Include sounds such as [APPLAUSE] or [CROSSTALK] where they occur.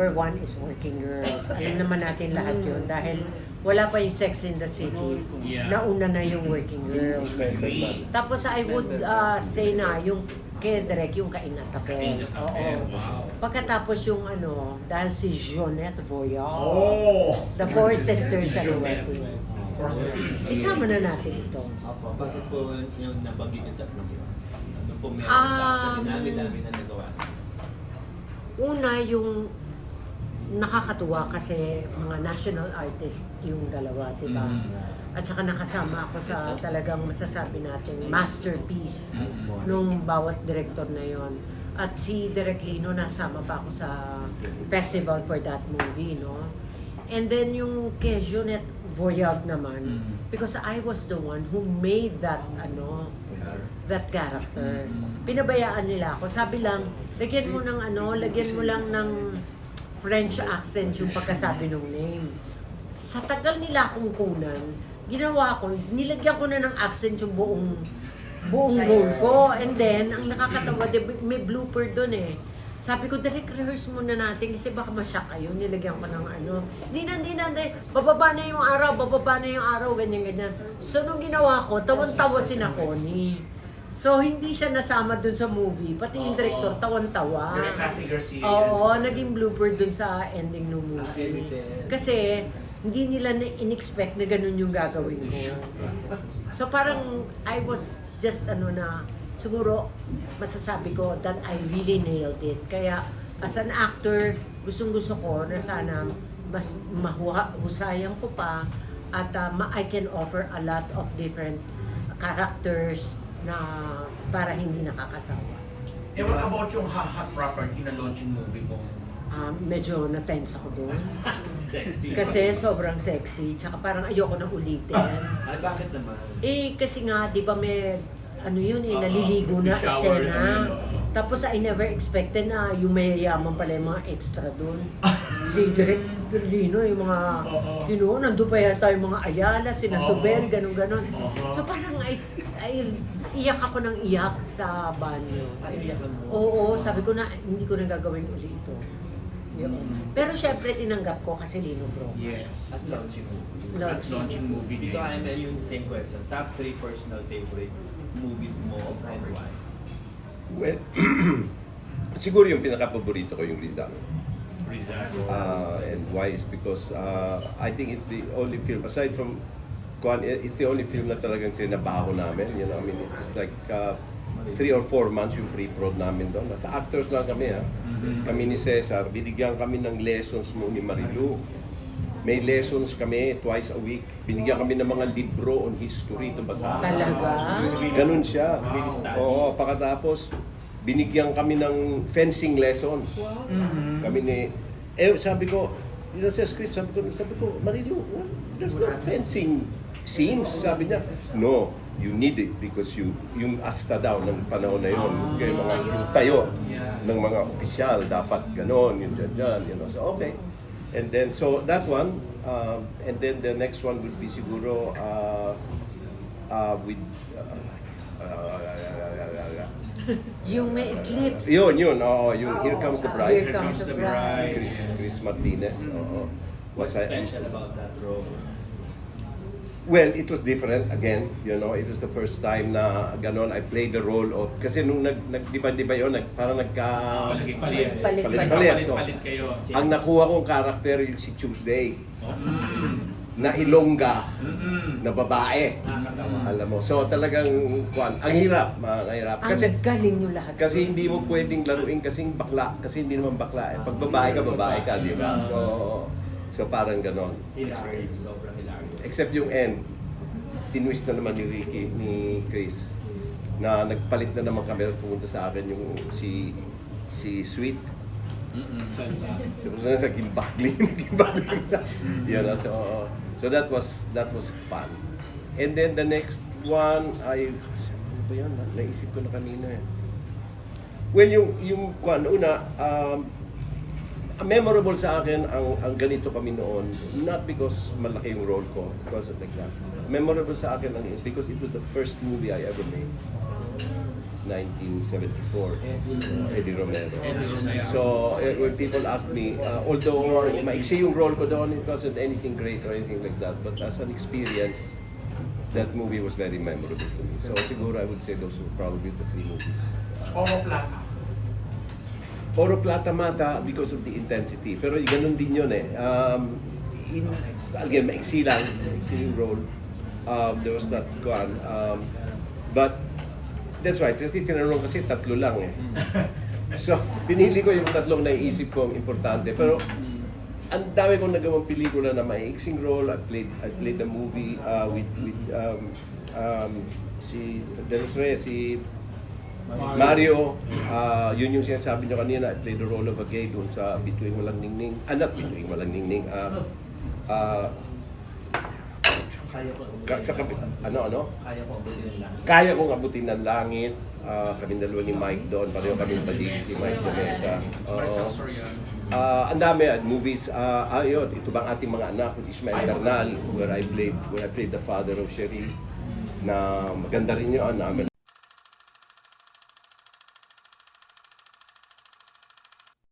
number one is working girls. Alam naman natin lahat yun dahil wala pa yung Sex in the City. Yeah. Nauna na yung working girls. Tapos I would uh, say na yung kay Direk yung Kainatapel. Oo. Wow. Pagkatapos yung ano, dahil si Jonette Voyal. Oh! The Four Sisters at Sisters. Isama na natin ito. Opo, bakit po yung nabanggit yung tatlong yun? Ano po meron Um, sa sa dinami-dami na nagawa? Una, yung nakakatuwa kasi mga national artist yung dalawa, di ba? Mm. At saka nakasama ako sa talagang masasabi natin masterpiece Mm. nung bawat director na yon. At si Direk Lino, nasama pa ako sa festival for that movie, no? And then yung kay Jonette Voyag naman, Mm. because I was the one who made that, ano, that character. Mm. Pinabayaan nila ako. Sabi lang, lagyan mo ng ano, lagyan mo lang ng French accent yung pagkasabi ng name. Sa tagal nila akong kunan, ginawa ko, nilagyan ko na ng accent yung buong buong role ko. And then, ang nakakatawa, may blooper doon eh. Sabi ko, direct rehearse muna natin kasi baka masyak kayo. Nilagyan ko ng ano. Hindi na, hindi na, hindi. Bababa na yung araw, bababa na yung araw, ganyan, ganyan. So, nung ginawa ko, tawan-tawa si na Connie. So, hindi siya nasama dun sa movie. Pati yung Oo. director, tawan-tawa. Cathy Garcia. Oo, naging blooper dun sa ending ng movie. edited. Kasi, hindi nila na in-expect na ganun yung gagawin ko. So parang I was just ano na, siguro masasabi ko that I really nailed it. Kaya as an actor, gustong gusto ko na sana mas mahusayan ko pa at uh, ma- I can offer a lot of different characters na para hindi nakakasawa. Eh, what about yung hot property na launching movie mo? Um, medyo na-tense ako doon. [LAUGHS] Sexy. Kasi sobrang sexy, tsaka parang ayoko na ulitin. [LAUGHS] Ay, bakit naman? eh, kasi nga, di ba may, ano yun eh, Oo, naliligo na eksena. ano. Tapos I never expected na yung mayayaman pala yung mga extra doon. [LAUGHS] si Direk Lino, yung mga, Oo. you know, nandun pa yata yung mga Ayala, sina Oo. Subel, ganun ganon Oo. So parang ay, ay, iyak ako ng iyak sa banyo. Ay, iyakan mo. Oo, sabi ko na, hindi ko na gagawin ulit ito. Yun. Mm. Pero syempre tinanggap ko kasi Lino bro. Yes. At launching movie. At launching movie din. Dito ay may yung same question. Top 3 personal favorite movies mo and why? Well, [CLEARS THROAT] siguro yung pinaka-paborito ko yung Rizal. Uh, and why is because uh, I think it's the only film, aside from Kwan, it's the only film na talagang trinabaho namin. You know, I mean, it's like uh, three or four months yung pre-prod namin doon. Nasa actors lang kami ha. Kami ni Cesar, binigyan kami ng lessons mo ni Marilu. May lessons kami twice a week. Binigyan kami ng mga libro on history to basahin. Talaga? Ganun siya. Oo, pagkatapos binigyan kami ng fencing lessons. Mhm. Kami ni eh sabi ko, you know, sa script, sabi ko, sabi ko, Marilu, what? there's no fencing scenes. Sabi niya, no, you need it because you, yung asta daw ng panahon na yun, Ah. yung mga yung tayo Yeah. ng mga opisyal, dapat ganon, yun dyan, dyan, you know. So, okay. And then, so that one, um, and then the next one would be siguro uh, uh, with, uh, uh, [LAUGHS] Yung may eclipse. yun, yun, oo, yung Here Comes the Bride. Here Comes the Bride. Chris, Chris Martinez, oo. What's Was I- special about that role? Well, it was different again, you know, it was the first time na ganon I played the role of kasi nung nag, nag di ba di ba yun, nag, parang nagka Ah, palit-palit. Palit-palit. Palit-palit. So, Palit-palit kayo. ang nakuha kong character yung si Tuesday Mm. Na Ilongga Mm-mm. na babae. Nakakatawa. Alam mo. So talagang kwan, ang hirap, mga hirap. Kasi Ang galing nyo lahat. kasi hindi mo pwedeng laruin kasing bakla, kasi hindi naman bakla. Eh. Pag babae ka, babae ka, di ba? So, so parang ganon. Hilarious. Sobrang hilarious. Except yung end, tinwist na naman ni Ricky, ni Chris, na nagpalit na naman kami at pumunta sa akin yung si si Sweet. Tapos na naging bagling, naging bagling na. Yun, ah, so, so that was that was fun. And then the next one, ay, ano ba yun? Naisip ko na kanina eh. Well, yung, yung kwan, una, um, memorable sa akin ang, ang ganito kami noon, not because malaki yung role ko, because of like that. Memorable sa akin ang is because it was the first movie I ever made. 1974, uh, Eddie Romero. So, eh, when people ask me, uh, although maiksi yung role ko doon, it wasn't anything great or anything like that, but as an experience, that movie was very memorable to me. So, siguro I would say those were probably the three movies. Oro Plata. Oro Plata Mata because of the intensity. Pero ganun din yun eh. Um, in, again, maiksi lang. Maiksi yung role. Um, there was not one. Um, but, that's right. Kasi tinanong kasi tatlo lang eh. So, pinili ko yung tatlong naiisip ko ang importante. Pero, ang dami kong nagawang pelikula na maiiksing role. I played, I played the movie uh, with, with um, um, si De Los Reyes, si Mario, ah yun yung sinasabi niyo kanina, I played the role of a gay doon sa Bituing Walang Ningning. Ah, not Bituing Walang Ningning. ah ah, Kaya ko ka- sa kabi, ano, ano? Kaya ko abutin ng langit. Kaya kong abutin ng langit. Ah, kami dalawa ni Mike doon. Pareho kami paligid si Mike de Mesa. Oo. Ah, ang dami ah, movies. Ah, uh, ayun, ito bang ating mga anak with Ismael Bernal where I played where I played the father of Sherry na maganda rin yun. Ah,